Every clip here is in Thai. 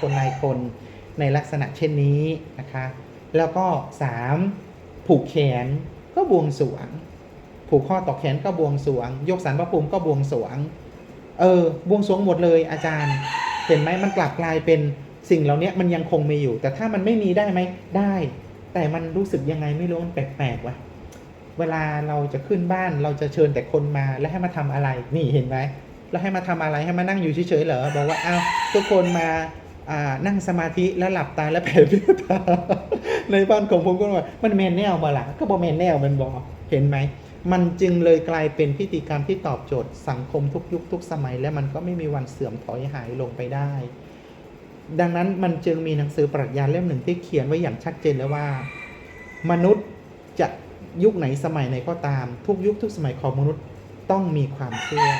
คนนายคนในลักษณะเช่นนี้นะคะ แล้วก็ 3. ผูกแขนก็บวงสวง ผูกข้อต่อแขนก็บวงสวง ยกสารพระภูมิก็บวงสวง เออ บวงสวงหมดเลยอาจารย์ เห็นไหมมันกลับกลายเป็นสิ่งเหล่านี้มันยังคงมีอยู่ แต่ถ้ามันไม่มีได้ไหมได้ แต่มันรู้สึกยังไงไม่รู้มันแปลกๆว่ะเวลาเราจะขึ้นบ้านเราจะเชิญแต่คนมาแล้วให้มาทำอะไร นี่เห็นไหมแล้วให้มาทำอะไรให้มานั่งอยู่เฉยๆเหรอบอกว่าอ้าวทุกคนมา นั่งสมาธิแล้วหลับตาแล้วแผ่เมตตาในบ้านของผมก็ว่ามันแมนแนวมาละก็บอแมนแนวมันบอกเห็นไหมมันจึงเลยกลายเป็นพิธีกรรมที่ตอบโจทย์สังคมทุกยุคทุกสมัย และมันก็ไม่มีวันเสื่อมถอยหายลงไปได้ ดังนั้นมันจึงมีหนังสือปรัชญาเล่มหนึ่งที่เขียนไว้อย่างชัดเจนแล้วว่า มนุษย์จะยุคไหนสมัยไหนก็ตาม ทุกยุคทุกสมัยของมนุษย์ต้องมีความเชื่อ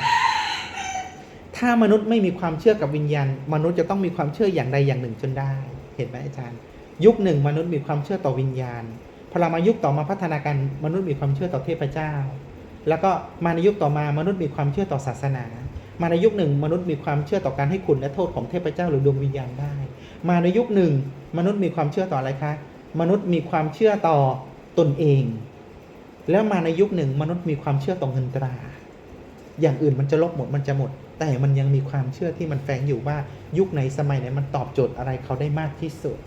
ถ้ามนุษย์ไม่มีความเชื่อกับวิญญาณ มนุษย์จะต้องมีความเชื่ออย่างใดอย่างหนึ่งจนได้ เห็นไหมอาจารย์ ยุคหนึ่งมนุษย์มีความเชื่อต่อวิญญาณพอเรามายุคต่อมาพัฒนาการมนุษย์มีความเชื่อต่อเทพเจ้า แล้วก็มาในยุคต่อมามนุษย์มีความเชื่อต่อศาสนา มาในยุคหนึ่ง มนุษย์มีความเชื่อต่อการให้คุณและโทษของเทพเจ้าหรือดวงวิญญาณได้ มาในยุคหนึ่ง มนุษย์มีความเชื่อต่ออะไรคะ มนุษย์มีความเชื่อต่อตนเอง แล้วมาในยุคหนึ่ง มนุษย์มีความเชื่อต่อเงินตรา อย่างอื่นมันจะลบหมดมันจะหมด แต่มันยังมีความเชื่อที่มันแฝงอยู่ว่ายุคไหนสมัยไหนมันตอบโจทย์อะไรเขาได้มากที่สุด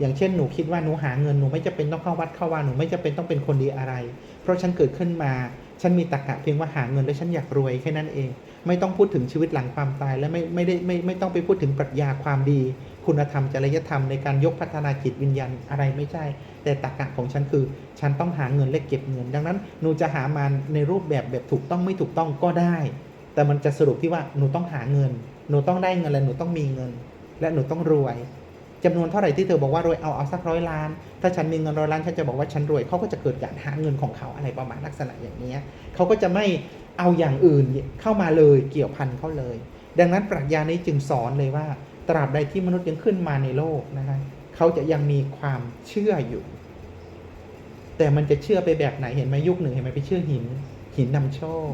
อย่างเช่นหนูคิดว่าหนูหาเงินหนูไม่จะเป็นต้องเข้าวัดเข้าวาหนูไม่จะเป็นต้องเป็นคนดีอะไร เพราะฉันเกิดขึ้นมา ฉันมีตรรกะเพียงว่าหาเงินและฉันอยากรวยแค่นั้นเอง ไม่ต้องพูดถึงชีวิตหลังความตายและไม่ไม่ได้ไม่ไม่ต้องไปพูดถึงปรัชญาความดี คุณธรรมจริยธรรมในการยกพัฒนาจิตวิญญาณอะไรไม่ใช่ แต่ตรรกะของฉันคือ ฉันต้องหาเงินและเก็บเงิน ดังนั้นหนูจะหามาในรูปแบบแบบถูกต้องไม่ถูกต้องก็ได้ แต่มันจะสรุปที่ว่าหนูต้องหาเงิน หนูต้องได้เงินและหนูต้องมีเงิน และหนูต้องรวยจำนวนเท่าไหร่ที่เธอบอกว่ารวยเอาเอาสักร้อยล้าน ถ้าฉันมีเงินร้อยล้านฉันจะบอกว่าฉันรวยเขาก็จะเกิดการหาเงินของเขาอะไรประมาณลักษณะอย่างนี้เขาก็จะไม่เอาอย่างอื่นเข้ามาเลยเกี่ยวพันเขาเลย ดังนั้นปรัชญานี้จึงสอนเลยว่า ตราบใดที่มนุษย์ยังขึ้นมาในโลกนะคะเขาจะยังมีความเชื่ออยู่ แต่มันจะเชื่อไปแบบไหนเห็นไหมยุคหนึ่งเห็นไหมไปเชื่อหินหินนำโชค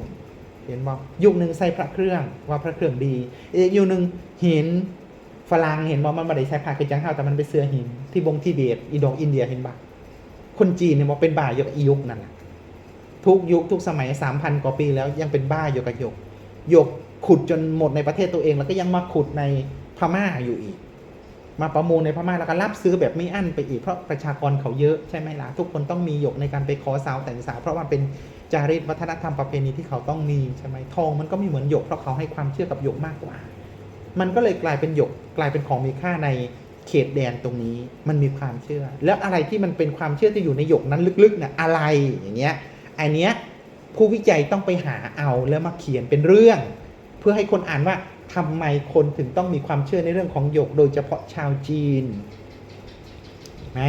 เห็นบอกยุคหนึ่งใส่พระเครื่องว่าพระเครื่องดีอีกยุคหนึ่งหินฝรั่งเห็นบอกมันไม่ได้ใช้พระคือจังเฮาแต่มันไปเสือหิน ที่บงที่เบตอีดงอินเดียเห็นปะคนจีนเนี่ยบอกเป็นบ้าอยู่กับอียุคนั่นแหละทุกยุคทุกสมัยสามพันกว่าปีแล้วยังเป็นบ้าอยู่กับยกหยกขุดจนหมดในประเทศตัวเอง แล้วก็ยังมาขุดในพม่าอยู่อีก มาประมูลในพม่าแล้วก็รับซื้อแบบไม่อั้นไปอีกเพราะประชากรเขาเยอะใช่ไหมล่ะทุกคนต้องมีหยกในการไปขอสาวแต่งสาวเพราะว่าเป็น จารีตวัฒนธรรมประเพณีที่เขาต้องมีใช่ไหมทองมันก็ไม่เหมือนหยกเพราะเขาให้ความเชื่อกับหยกมากกว่า มันก็เลยกลายเป็นหยกกลายเป็นของมีค่าในเขตแดนตรงนี้มันมีความเชื่อ แล้วอะไรที่มันเป็นความเชื่อที่อยู่ในหยกนั้นลึกๆเนี่ยอะไรอย่างเงี้ยอันเนี้ยผู้วิจัยต้องไปหาเอาแล้วมาเขียนเป็นเรื่อง เพื่อให้คนอ่านว่าทำไมคนถึงต้องมีความเชื่อในเรื่องของหยก โดยเฉพาะชาวจีนไหม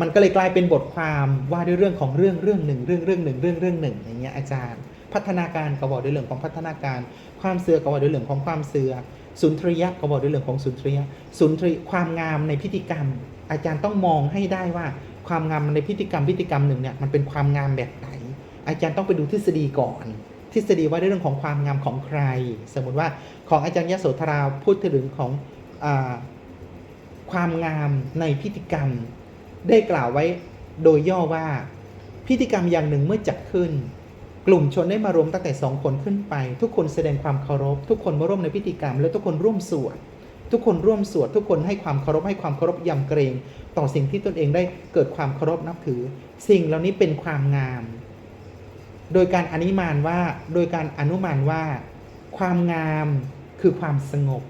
มันก็เลยกลายเป็นบทความว่าด้วยเรื่องของเรื่องเรื่องหนึ่งเรื่องเรื่องหนึ่งเรื่องเรื่องหนึ่งอย่างเงี้ยอาจารย์ พัฒนาการก็บอกด้วยเรื่องของพัฒนาการ ความเสือก็บอกด้วยเรื่องของความเสือสุนทรียะก็บอกด้วยเรื่องของสุนทรียะสุนทรีความงามในพิธีกรรม อาจารย์ต้องมองให้ได้ว่าความงามในพิธีกรรมพิธีกรรมหนึ่งเนี่ยมันเป็นความงามแบบไหนอาจารย์ต้องไปดูทฤษฎีก่อน ทฤษฎีว่าด้วยเรื่องของความงามของใคร สมมติว่าของอาจารย์ยโสธราพูดถึงของอความงามในพิธีกรรม ได้กล่าวไว้โดยย่อว่า พิธีกรรมอย่างหนึ่งเมื่อจัดขึ้น กลุ่มชนได้มารวมตั้งแต่สองคนขึ้นไป ทุกคนแสดงความเคารพ ทุกคนมาร่วมในพิธีกรรม และทุกคนร่วมสวดทุกคนร่วมสวดทุกคนให้ความเคารพให้ความเคารพยำเกรง ต่อสิ่งที่ตนเองได้เกิดความเคารพนับถือ สิ่งเหล่านี้เป็นความงาม โดยการอนุมานว่า โดยการอนุมานว่า ความงามคือความสงบ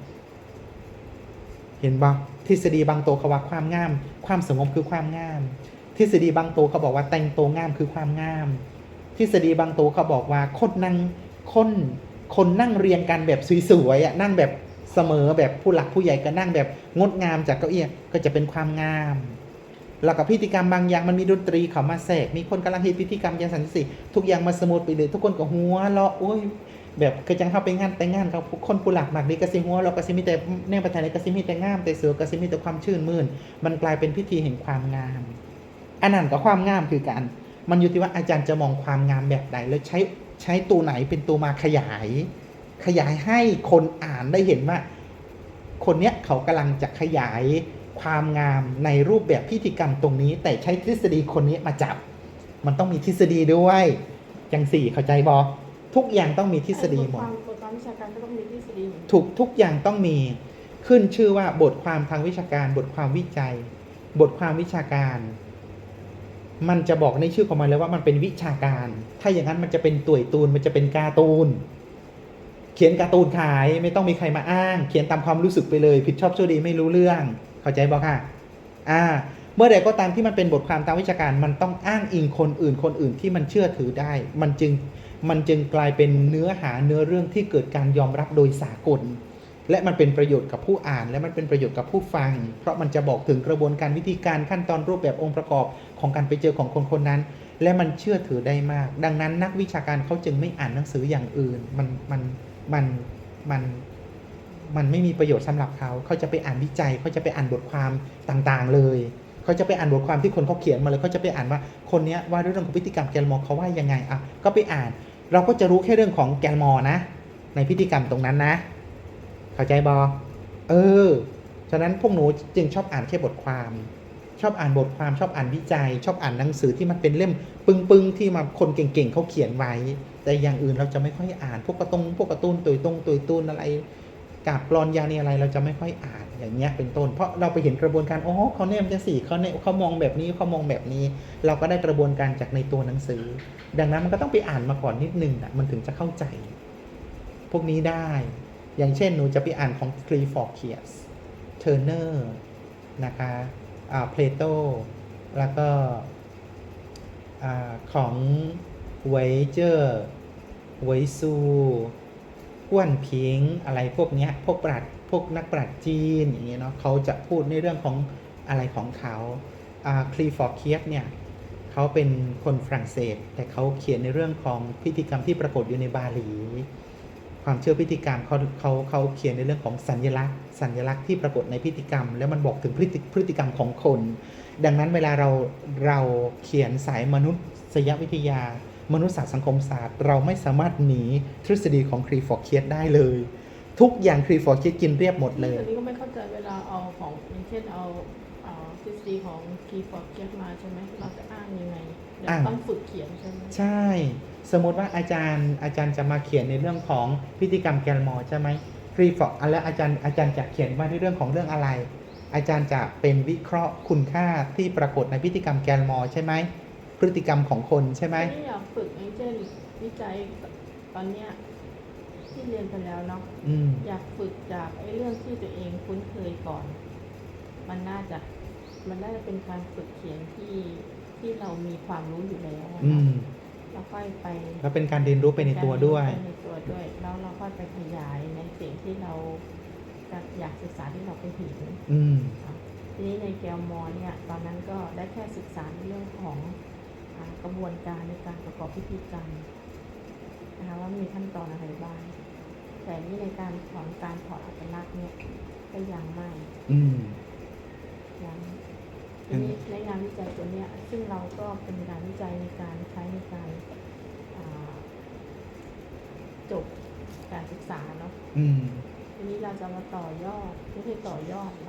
เห็นบ่ ทฤษฎีบางตัวเขาว่าความงาม ความสงบคือความงาม ทฤษฎีบางตัวเขาบอกว่าแต่งตัวงามคือความงาม ทฤษฎีบางตัวเขาบอกว่าคนนั่งคนคนนั่งเรียงกันแบบสวยๆอะนั่งแบบเสมอแบบผู้หลักผู้ใหญ่ก็นั่งแบบงดงามจากเก้าอี้ก็จะเป็นความงามแล้วกับพิธีกรรมบางอย่างมันมีดนตรีเขามาแทรกมีคนกำลังเฮ็ดพิธีกรรมอย่างสันติสิทุกอย่างมาสมุดไปเลย ทุกคนก็หัวเราะโอ้ย แบบเคยจังเข้าไปงานแต่งงานเขาคนผู้หลักมากดีกระซิหัวเรากระซิมีแต่แน่ประธานกระซิมีแต่งามแต่เสือกระซิมีแต่ความชื่นมื่น มันกลายเป็นพิธีแห่งความงามอันนั้นกับความงามคือกัน มันอยู่ที่ว่าอาจารย์จะมองความงามแบบใดแล้วใช้ใช้ตัวไหนเป็นตัวมาขยาย ขยายให้คนอ่านได้เห็นว่า คนเนี้ยเขากำลังจะขยายความงามในรูปแบบพิธีกรรมตรงนี้ แต่ใช้ทฤษฎีคนนี้มาจับ มันต้องมีทฤษฎีด้วยจังสี่เข้าใจบอ ทุกอย่างต้องมีทฤษฎีหมบทคดวามบทความวิชาการก็ต้องมีทฤษฎีเหมือนกันถูกทุกอย่างต้องมีขึ้นชื่อว่าบทความทางวิชาการ บทความวิจัย บทความวิชาการ มันจะบอกในชื่อของมันเลยว่ามันเป็นวิชาการ ถ้าอย่างนั้นมันจะเป็นตุ่ยตูนมันจะเป็นการ์ตูน เขียนการ์ตูนขายไม่ต้องมีใครมาอ้าง เขียนตามความรู้สึกไปเลย ผิดชอบชั่วดีไม่รู้เรื่อง เข้าใจบอกค่ะอ่าเมื่อใดก็ตามที่มันเป็นบทความทางวิชาการ มันต้องอ้างอิงคนอื่นคนอื่นที่มันเชื่อถือได้ มันจึง มันจึงกลายเป็นเนื้อหาเนื้อเรื่องที่เกิดการยอมรับโดยสากล และมันเป็นประโยชน์กับผู้อ่าน และมันเป็นประโยชน์กับผู้ฟัง เพราะมันจะบอกถึงกระบวนการวิธีการขั้นตอนรูปแบบองค์ประกอบของการไปเจอของคนคนนั้น และมันเชื่อถือได้มาก ดังนั้นนักวิชาการเขาจึงไม่อ่านหนังสืออย่างอื่น มันมันมันมันมันไม่มีประโยชน์สำหรับเขา เขาจะไปอ่านวิจัย เขาจะไปอ่านบทความต่างๆ เลย เขาจะไปอ่านบทความที่คนเขาเขียนมาเลย เขาจะไปอ่านว่าคนนี้ว่าด้วยเรื่องของพฤติกรรมแกลมอร์เขาว่ายังไง อะ ก็ไปอ่าน เราก็จะรู้แค่เรื่องของแกนมอนะ ในพิธีกรรมตรงนั้นนะ เข้าใจบอเออ ฉะนั้นพวกหนูจึงชอบอ่านแค่บทความ ชอบอ่านบทความชอบอ่านวิจัย ชอบอ่านหนังสือที่มันเป็นเล่มปึ้งๆที่มาคนเก่งๆเขาเขียนไว้ แต่อย่างอื่นเราจะไม่ค่อยอ่านพวกกระตงพวกการ์ตูนตุยตรงตุยตูนอะไร กาบกรอนยานีอะไรเราจะไม่ค่อยอ่านอย่างเงี้ยเป็นต้น เพราะเราไปเห็นกระบวนการอ๋อเขาเนี่ยมันจะสี่เขาเนี่ยเขามองแบบนี้เขามองแบบนี้ เราก็ได้กระบวนการจากในตัวหนังสือ ดังนั้นมันก็ต้องไปอ่านมาก่อนนิดนึงนะมันถึงจะเข้าใจ พวกนี้ได้ อย่างเช่นหนูจะไปอ่านของ c l e f o r k i u s Turner นอร์นะคะอ่า Plato แล้วก็อาของไวเจอร์ไวซู ก้วนพิงอะไรพวกนี้พวกปรัช์พวกนักปรัชจีนอย่างเงี้ยเนาะเขาจะพูดในเรื่องของอะไรของเขาคลีฟอร์เคียเนี่ยเขาเป็นคนฝรั่งเศส แต่เขาเขียนในเรื่องของพิธีกรรมที่ปรากฏอยู่ในบาหลี ความเชื่อพิธีกรรมเขาเขาเขาเขียนในเรื่องของสัญลักษณ์ สัญลักษณ์ที่ปรากฏในพิธีกรรม แล้วมันบอกถึงพฤติพฤติกรรมของคน ดังนั้นเวลาเราเราเขียนสายมนุษยวิทยา มนุษยศาสตร์สังคมศาสตร์ เราไม่สามารถหนีทฤษฎีของครีฟอร์เคียสได้เลย ทุกอย่างครีฟอร์เคียสกินเรียบหมดเลยตอนนี้ก็ไม่เข้าใจเวลาเอาของอย่างเช่นเอาเอาทฤษฎีของคีฟอร์ดเก็ตมาใช่ไหมเราจะอ้างยังไงเดี๋ยวอ้างต้องฝึกเขียนใช่ไหมใช่ สมมติว่าอาจารย์อาจารย์จะมาเขียนในเรื่องของพิธีกรรมแกลมอร์ใช่ไหมครีฟอร์แล้วอาจารย์อาจารย์จะเขียนว่าในเรื่องของเรื่องอะไร อาจารย์จะเป็นวิเคราะห์คุณค่าที่ปรากฏในพิธีกรรมแกลมอร์ใช่ไหม พฤติกรรมของคนใช่ไหมไม่อยากฝึกอย่างเช่นวิจัยตอนเนี้ยที่เรียนไปแล้วเนาะอืมอยากฝึกจากไอ้เรื่องที่ตัวเองคุ้นเคยก่อน มันน่าจะ มันน่าจะเป็นการฝึกเขียนที่ที่เรามีความรู้อยู่แล้วอะอืเนาะมแล้วค่อยไปแล้วเป็นการเรียนรู้ไปในตัวด้วย ไปในตัวด้วยแล้วเราก็ไปขยายในสิ่งที่เราอยากศึกษาที่เราไปเห็น อืมครับทีนี้ในแกลมอร์เนี่ยตอนนั้นก็ได้แค่ศึกษาในเรื่องของ อากระบวนการในการประกอบพิธีกรรมนะคะว่ามีขั้นตอนอะไรบ้าง แต่นี่ในการของการถอดอัตลักษณ์เนี่ยก็ยังไม่อืมยังทีนี้ในงานวิจัยตัวเนี้ย ซึ่งเราก็เป็นงานวิจัยในการใช้ในการอ่าจบการศึกษาเนาะอืมทีนี้เราจะมาต่อยอดไม่ใช่ต่อยอด